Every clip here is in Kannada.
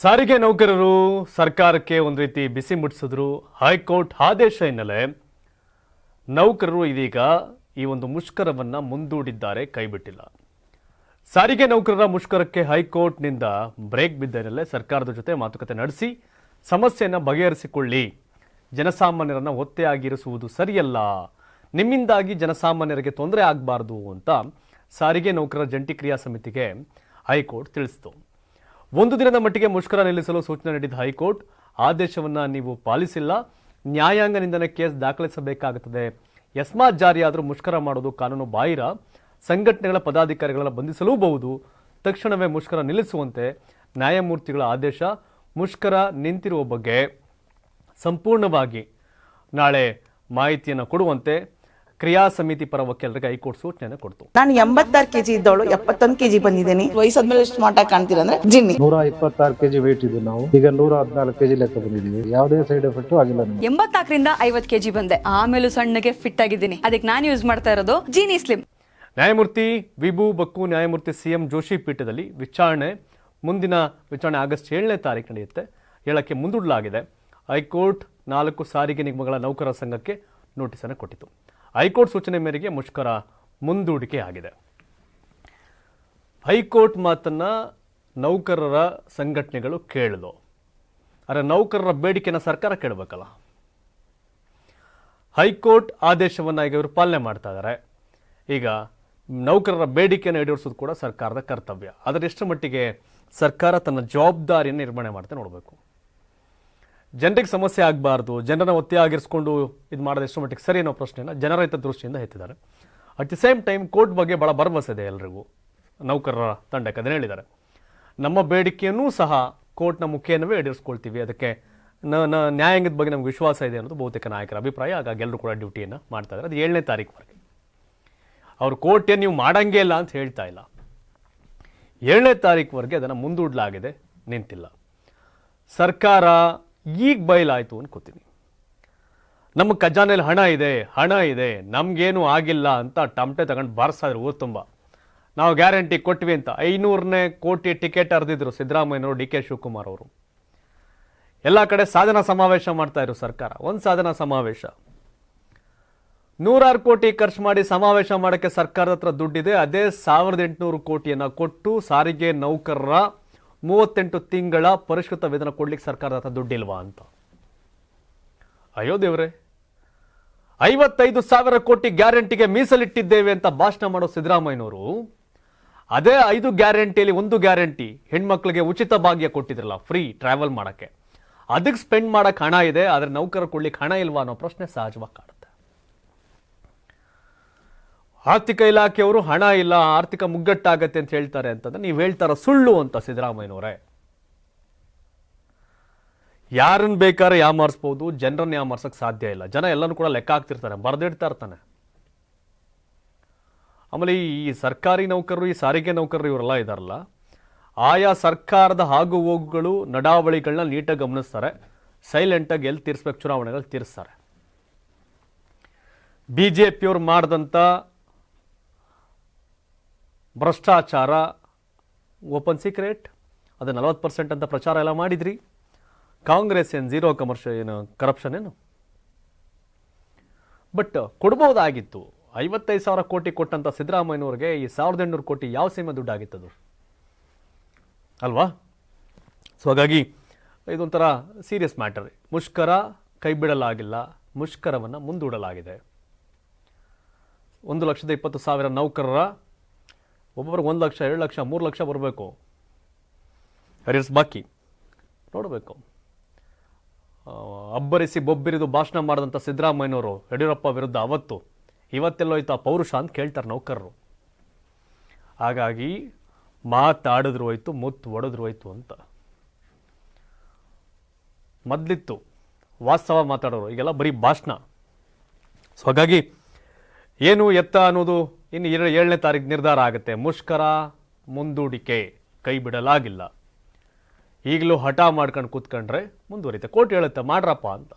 ಸಾರಿಗೆ ನೌಕರರು ಸರ್ಕಾರಕ್ಕೆ ಒಂದು ರೀತಿ ಬಿಸಿ ಮುಟ್ಟಿಸಿದ್ರು ಹೈಕೋರ್ಟ್ ಆದೇಶ ಹಿನ್ನೆಲೆ ನೌಕರರು ಇದೀಗ ಈ ಒಂದು ಮುಷ್ಕರವನ್ನು ಮುಂದೂಡಿದ್ದಾರೆ, ಕೈಬಿಟ್ಟಿಲ್ಲ. ಸಾರಿಗೆ ನೌಕರರ ಮುಷ್ಕರಕ್ಕೆ ಹೈಕೋರ್ಟ್ನಿಂದ ಬ್ರೇಕ್ ಬಿದ್ದ ಸರ್ಕಾರದ ಜೊತೆ ಮಾತುಕತೆ ನಡೆಸಿ ಸಮಸ್ಯೆಯನ್ನು ಬಗೆಹರಿಸಿಕೊಳ್ಳಿ. ಜನಸಾಮಾನ್ಯರನ್ನು ಒತ್ತೆಯಾಗಿರಿಸುವುದು ಸರಿಯಲ್ಲ. ನಿಮ್ಮಿಂದಾಗಿ ಜನಸಾಮಾನ್ಯರಿಗೆ ತೊಂದರೆ ಆಗಬಾರ್ದು ಅಂತ ಸಾರಿಗೆ ನೌಕರರ ಜಂಟಿ ಕ್ರಿಯಾ ಸಮಿತಿಗೆ ಹೈಕೋರ್ಟ್ ತಿಳಿಸಿತು. ಒಂದು ದಿನದ ಮಟ್ಟಿಗೆ ಮುಷ್ಕರ ನಿಲ್ಲಿಸಲು ಸೂಚನೆ ನೀಡಿದ ಹೈಕೋರ್ಟ್ ಆದೇಶವನ್ನು ನೀವು ಪಾಲಿಸಿಲ್ಲ, ನ್ಯಾಯಾಂಗ ನಿಂದನೆ ಕೇಸ್ ದಾಖಲಿಸಬೇಕಾಗುತ್ತದೆ. ಎಸ್ಮಾತ್ ಜಾರಿಯಾದರೂ ಮುಷ್ಕರ ಮಾಡೋದು ಕಾನೂನು ಬಾಹಿರ, ಸಂಘಟನೆಗಳ ಪದಾಧಿಕಾರಿಗಳನ್ನು ಬಂಧಿಸಲೂಬಹುದು. ತಕ್ಷಣವೇ ಮುಷ್ಕರ ನಿಲ್ಲಿಸುವಂತೆ ನ್ಯಾಯಮೂರ್ತಿಗಳ ಆದೇಶ ಮುಷ್ಕರ ನಿಂತಿರುವ ಬಗ್ಗೆ ಸಂಪೂರ್ಣವಾಗಿ ನಾಳೆ ಮಾಹಿತಿಯನ್ನು ಕೊಡುವಂತೆ ಕ್ರಿಯಾ ಸಮಿತಿ ಪರ ವಕೀಲರಿಗೆ ಹೈಕೋರ್ಟ್ ಸೂಚನೆಯನ್ನು ಕೊಡ್ತು. ನಾನು ಎಂಬತ್ತಾರು ಕೆಜಿ ಇದ್ದವಳು ಎಪ್ಪತ್ತೊಂದು ಕೆಜಿ ಬಂದಿದ್ದೀನಿ. ವಯಸ್ಸಾದ್ಮೇಲೆ ಸ್ಮಾರ್ಟ್ ಆಗಿ ಕಾಣ್ತೀರಾ ಅಂದ್ರೆ ಜಿನ್ನಿ. ನೂರ ಇಪ್ಪತ್ತಾರು ಕೆಜಿ ವೇಟ್ ಇದ್ದು ನಾವು. ಈಗ ನೂರ ಹದಿನಾಲ್ಕು ಕೆಜಿ ಲೆಕ್ಕ ಬಂದಿದ್ದೀವಿ. ಯಾವುದೇ ಸೈಡ್ ಎಫೆಕ್ಟ್ ಆಗಿಲ್ಲ ನಮಗೆ. ಎಂಬತ್ನಾಲ್ಕರಿಂದ ಐವತ್ ಕೆಜಿ ಬಂದೆ. ಆಮೇಲೆ ಸಣ್ಣಗೆ ಫಿಟ್ ಆಗಿದ್ದೀನಿ. ಅದಕ್ಕೆ ನಾನು ಯೂಸ್ ಮಾಡ್ತಾ ಇರೋದು ಜೀನಿ ಸ್ಲಿಮ್ ನ್ಯಾಯಮೂರ್ತಿ ವಿಭು ಬಕ್ಕು ನ್ಯಾಯಮೂರ್ತಿ ಸಿಎಂ ಜೋಶಿ ಪೀಠದಲ್ಲಿ ವಿಚಾರಣೆ ಮುಂದಿನ ವಿಚಾರಣೆ ಆಗಸ್ಟ್ ಏಳನೇ ತಾರೀಕು ನಡೆಯುತ್ತೆ. ಏಳಕ್ಕೆ ಮುಂದೂಡಲಾಗಿದೆ. ಹೈಕೋರ್ಟ್ ನಾಲ್ಕು ಸಾರಿಗೆ ನಿಗಮಗಳ ನೌಕರರ ಸಂಘಕ್ಕೆ ನೋಟಿಸನ್ನು ಕೊಟ್ಟಿತು. ಹೈಕೋರ್ಟ್ ಸೂಚನೆ ಮೇರೆಗೆ ಮುಷ್ಕರ ಮುಂದೂಡಿಕೆ ಆಗಿದೆ. ಹೈಕೋರ್ಟ್ ಮಾತನ್ನು ನೌಕರರ ಸಂಘಟನೆಗಳು ಕೇಳಿದು ಆದರೆ ನೌಕರರ ಬೇಡಿಕೆನ ಸರ್ಕಾರ ಕೇಳಬೇಕಲ್ಲ? ಹೈಕೋರ್ಟ್ ಆದೇಶವನ್ನು ಈಗ ಇವರು ಪಾಲನೆ ಮಾಡ್ತಾ ಇದ್ದಾರೆ ಈಗ ನೌಕರರ ಬೇಡಿಕೆಯನ್ನು ಈಡೇರಿಸೋದು ಕೂಡ ಸರ್ಕಾರದ ಕರ್ತವ್ಯ. ಆದರೆ ಎಷ್ಟು ಮಟ್ಟಿಗೆ ಸರ್ಕಾರ ತನ್ನ ಜವಾಬ್ದಾರಿಯನ್ನು ನಿರ್ವಹಣೆ ಮಾಡ್ತಾ ನೋಡಬೇಕು. ಜನರಿಗೆ ಸಮಸ್ಯೆ ಆಗಬಾರ್ದು, ಜನರನ್ನ ಒತ್ತಿ ಆಗಿರಿಸ್ಕೊಂಡು ಇದು ಮಾಡೋದು ಎಷ್ಟು ಮಟ್ಟಿಗೆ ಸರಿ ಅನ್ನೋ ಪ್ರಶ್ನೆಯನ್ನು ಜನರ ಹಿತ ದೃಷ್ಟಿಯಿಂದ ಎತ್ತಿದ್ದಾರೆ. At the same time court ಬಗ್ಗೆ ಭಾಳ ಭರವಸೆ ಇದೆ ಎಲ್ರಿಗೂ. ನೌಕರರ ತಂಡಕ್ಕೆ ಅದನ್ನು ಹೇಳಿದ್ದಾರೆ. ನಮ್ಮ ಬೇಡಿಕೆಯನ್ನೂ ಸಹ ಕೋರ್ಟ್ನ ಮುಖೇನವೇ ಈಡೇರಿಸ್ಕೊಳ್ತೀವಿ ಅದಕ್ಕೆ ನ- ನ್ಯಾಯಾಂಗದ ಬಗ್ಗೆ ನಮ್ಗೆ ವಿಶ್ವಾಸ ಇದೆ ಅನ್ನೋದು ಬಹುತೇಕ ನಾಯಕರ ಅಭಿಪ್ರಾಯ. ಹಾಗಾಗಿ ಎಲ್ಲರೂ ಕೂಡ ಡ್ಯೂಟಿಯನ್ನು ಮಾಡ್ತಾ ಇದ್ದಾರೆ. ಅದು ಏಳನೇ ತಾರೀಕುವರೆಗೆ ಅವ್ರು ಕೋರ್ಟ್ ನೀವು ಮಾಡಂಗೇ ಇಲ್ಲ ಅಂತ ಹೇಳ್ತಾ ಇಲ್ಲ. ಏಳನೇ ತಾರೀಕುವರೆಗೆ ಅದನ್ನು ಮುಂದೂಡಲಾಗಿದೆ, ನಿಂತಿಲ್ಲ. ಸರ್ಕಾರ ಈಗ ಬಯಲಾಯಿತು ಅನ್ಕೋತೀನಿ ನಮ್ಮ ಖಜಾನೆಯಲ್ಲಿ ಹಣ ಇದೆ ಹಣ ಇದೆ, ನಮಗೇನು ಆಗಿಲ್ಲ ಅಂತ ಟಮಟೆ ತಗೊಂಡು ಬಾರಿಸಿದ್ರು ಊರು ತುಂಬ. ನಾವು ಗ್ಯಾರಂಟಿ ಕೊಟ್ವಿ ಅಂತ ಐನೂರನೇ ಕೋಟಿ ಟಿಕೆಟ್ ಅರ್ದಿದ್ರು ಸಿದ್ದರಾಮಯ್ಯನವರು, ಡಿ ಕೆ ಶಿವಕುಮಾರ್ ಅವರು. ಎಲ್ಲ ಕಡೆ ಸಾಧನಾ ಸಮಾವೇಶ ಮಾಡ್ತಾ ಇದ್ರು ಸರ್ಕಾರ, ಒಂದು ಸಾಧನಾ ಸಮಾವೇಶ. ನೂರಾರು ಕೋಟಿ ಖರ್ಚು ಮಾಡಿ ಸಮಾವೇಶ ಮಾಡೋಕ್ಕೆ ಸರ್ಕಾರದ ಹತ್ರ ದುಡ್ಡಿದೆ, ಅದೇ ಸಾವಿರದ ಎಂಟುನೂರು ಕೋಟಿಯನ್ನು ಕೊಟ್ಟು ಸಾರಿಗೆ ನೌಕರರ ಮೂವತ್ತೆಂಟು ತಿಂಗಳ ಪರಿಷ್ಕೃತ ವೇತನ ಕೊಡ್ಲಿಕ್ಕೆ ಸರ್ಕಾರದ ಹತ್ರ ದುಡ್ಡಿಲ್ವಾ ಅಂತ. ಅಯ್ಯೋ ದೇವ್ರೆ. ಐವತ್ತೈದು ಸಾವಿರ ಕೋಟಿ ಗ್ಯಾರಂಟಿಗೆ ಮೀಸಲಿಟ್ಟಿದ್ದೇವೆ ಅಂತ ಭಾಷಣ ಮಾಡೋ ಸಿದ್ದರಾಮಯ್ಯನವರು, ಅದೇ ಐದು ಗ್ಯಾರಂಟಿಯಲ್ಲಿ ಒಂದು ಗ್ಯಾರಂಟಿ ಹೆಣ್ಮಕ್ಳಿಗೆ ಉಚಿತ ಭಾಗ್ಯ ಕೊಟ್ಟಿದ್ರಲ್ಲ, ಫ್ರೀ ಟ್ರಾವೆಲ್ ಮಾಡೋಕ್ಕೆ. ಅದಕ್ಕೆ ಸ್ಪೆಂಡ್ ಮಾಡೋಕ್ಕೆ ಹಣ ಇದೆ, ಆದರೆ ನೌಕರ ಕೊಡ್ಲಿಕ್ಕೆ ಹಣ ಇಲ್ವಾ ಅನ್ನೋ ಪ್ರಶ್ನೆ ಸಹಜವಾಗಿ ಕಾಡುತ್ತೆ. ಆರ್ಥಿಕ ಇಲಾಖೆಯವರು ಹಣ ಇಲ್ಲ, ಆರ್ಥಿಕ ಮುಗ್ಗಟ್ಟಾಗತ್ತೆ ಅಂತ ಹೇಳ್ತಾರೆ ಅಂತಂದ್ರೆ ನೀವು ಹೇಳ್ತಾರ ಸುಳ್ಳು ಅಂತ ಸಿದ್ದರಾಮಯ್ಯನವರೇ. ಯಾರನ್ನ ಬೇಕಾದ್ರೆ ಯಾಮಾರಿಸ್ಬೋದು ಜನರನ್ನ ಯಾಮಾರ್ಸಕ್ ಸಾಧ್ಯ ಇಲ್ಲ. ಜನ ಎಲ್ಲರೂ ಕೂಡ ಲೆಕ್ಕ ಹಾಕ್ತಿರ್ತಾರೆ, ಬರೆದಿಡ್ತಾ ಇರ್ತಾನೆ. ಆಮೇಲೆ ಈ ಸರ್ಕಾರಿ ನೌಕರರು, ಈ ಸಾರಿಗೆ ನೌಕರರು ಇವರೆಲ್ಲ ಇದಾರಲ್ಲ, ಆಯಾ ಸರ್ಕಾರದ ಆಗು ಹೋಗುಗಳು ನಡಾವಳಿಗಳನ್ನ ನೀಟಾಗಿ ಗಮನಿಸ್ತಾರೆ ಸೈಲೆಂಟಾಗಿ ಎಲ್ಲಿ ತೀರಿಸ್ಬೇಕು ಚುನಾವಣೆಗಳಲ್ಲಿ ತೀರಿಸ್ತಾರೆ. ಬಿ ಜೆ ಪಿಯವ್ರು ಮಾಡಿದಂಥ ಭ್ರಷ್ಟಾಚಾರ, ಓಪನ್ ಸೀಕ್ರೆಟ್, ಅದು ನಲವತ್ತು ಪರ್ಸೆಂಟ್ ಅಂತ ಪ್ರಚಾರ ಎಲ್ಲ ಮಾಡಿದ್ರಿ. ಕಾಂಗ್ರೆಸ್ ಏನು ಜೀರೋ ಕಮರ್ಷಿಯಲ್ ಏನು ಕರಪ್ಷನ್ ಏನು? ಬಟ್ ಕೊಡ್ಬೋದಾಗಿತ್ತು. ಐವತ್ತೈದು ಸಾವಿರ ಕೋಟಿ ಕೊಟ್ಟಂಥ ಸಿದ್ದರಾಮಯ್ಯನವ್ರಿಗೆ ಈ ಸಾವಿರದ ಎಂಟುನೂರು ಕೋಟಿ ಯಾವ ಸೀಮೆ ದುಡ್ಡಾಗಿತ್ತದು? ಅಲ್ವಾ? ಸೊ ಹಾಗಾಗಿ ಇದೊಂಥರ ಸೀರಿಯಸ್ ಮ್ಯಾಟರ್ ಮುಷ್ಕರ ಕೈ ಬಿಡಲಾಗಿಲ್ಲ ಮುಷ್ಕರವನ್ನು ಮುಂದೂಡಲಾಗಿದೆ. ಒಂದು ಲಕ್ಷದ ಇಪ್ಪತ್ತು ಸಾವಿರ ನೌಕರರ ಒಬ್ಬೊಬ್ರಿಗೆ ಒಂದು ಲಕ್ಷ, ಎರಡು ಲಕ್ಷ, ಮೂರು ಲಕ್ಷ ಬರಬೇಕು. ಹರಿಸ್ ಬಾಕಿ. ನೋಡಬೇಕು. ಅಬ್ಬರಿಸಿ ಬೊಬ್ಬಿರಿದು ಭಾಷಣ ಮಾಡಿದಂಥ ಸಿದ್ದರಾಮಯ್ಯನವರು ಯಡಿಯೂರಪ್ಪ ವಿರುದ್ಧ ಅವತ್ತು ಇವತ್ತೆಲ್ಲೋಯ್ತು ಆ ಪೌರುಷ ಅಂತ ಕೇಳ್ತಾರೆ ನೌಕರರು. ಹಾಗಾಗಿ ಮಾತಾಡಿದ್ರು ಹೋಯ್ತು, ಮುತ್ತು ಒಡೆದ್ರು ಹೋಯ್ತು ಅಂತ. ಮೊದಲಿತ್ತು ವಾಸ್ತವ ಮಾತಾಡೋರು, ಈಗೆಲ್ಲ ಬರೀ ಭಾಷಣ. ಸೊ ಹಾಗಾಗಿ ಏನು ಎತ್ತ ಅನ್ನೋದು ಇನ್ನು ಎರಡು ಏಳನೇ ತಾರೀಕು ನಿರ್ಧಾರ ಆಗುತ್ತೆ. ಮುಷ್ಕರ ಮುಂದೂಡಿಕೆ ಕೈ ಬಿಡಲಾಗಿಲ್ಲ ಈಗಲೂ ಹಠ ಮಾಡ್ಕೊಂಡು ಕೂತ್ಕೊಂಡ್ರೆ ಮುಂದುವರಿತೆ ಕೋರ್ಟ್ ಹೇಳುತ್ತೆ, ಮಾಡ್ರಪ್ಪ ಅಂತ.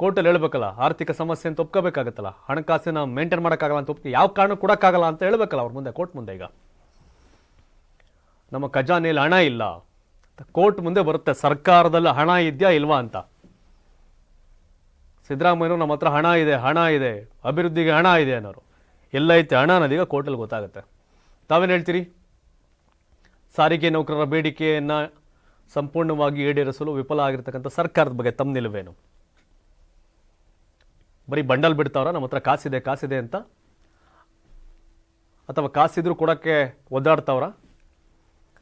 ಕೋರ್ಟಲ್ಲಿ ಹೇಳ್ಬೇಕಲ್ಲ, ಆರ್ಥಿಕ ಸಮಸ್ಯೆ ಅಂತ ಒಪ್ಕೋಬೇಕಾಗತ್ತಲ್ಲ. ಹಣಕಾಸಿನ ಮೇಂಟೈನ್ ಮಾಡೋಕ್ಕಾಗಲ್ಲ ಅಂತ ಒಪ್ಕೊ, ಯಾವ ಕಾರಣ ಕೊಡೋಕ್ಕಾಗಲ್ಲ ಅಂತ ಹೇಳ್ಬೇಕಲ್ಲ ಅವ್ರ ಮುಂದೆ, ಕೋರ್ಟ್ ಮುಂದೆ ಈಗ. ನಮ್ಮ ಖಜಾನೆಯಲ್ಲಿ ಹಣ ಇಲ್ಲ. ಕೋರ್ಟ್ ಮುಂದೆ ಬರುತ್ತೆ, ಸರ್ಕಾರದಲ್ಲಿ ಹಣ ಇದೆಯಾ ಇಲ್ವಾ ಅಂತ. ಸಿದ್ದರಾಮಯ್ಯನವರು ನಮ್ಮ ಹತ್ರ ಹಣ ಇದೆ ಹಣ ಇದೆ, ಅಭಿವೃದ್ಧಿಗೆ ಹಣ ಇದೆ ಅನ್ನೋರು. ಎಲ್ಲೈತೆ ಹಣ ಅನ್ನೋದೀಗ ಕೋರ್ಟಲ್ಲಿ ಗೊತ್ತಾಗುತ್ತೆ. ತಾವೇನು ಹೇಳ್ತೀರಿ? ಸಾರಿಗೆ ನೌಕರರ ಬೇಡಿಕೆಯನ್ನು ಸಂಪೂರ್ಣವಾಗಿ ಈಡೇರಿಸಲು ವಿಫಲ ಆಗಿರ್ತಕ್ಕಂಥ ಸರ್ಕಾರದ ಬಗ್ಗೆ ತಮ್ಮ ನಿಲುವೇನು? ಬರೀ ಬಂಡಲ್ ಬಿಡ್ತಾವ್ರ? ನಮ್ಮ ಹತ್ರ ಕಾಸಿದೆ ಕಾಸಿದೆ ಅಂತ? ಅಥವಾ ಕಾಸಿದ್ರು ಕೊಡೋಕ್ಕೆ ಒದ್ದಾಡ್ತಾವ್ರ?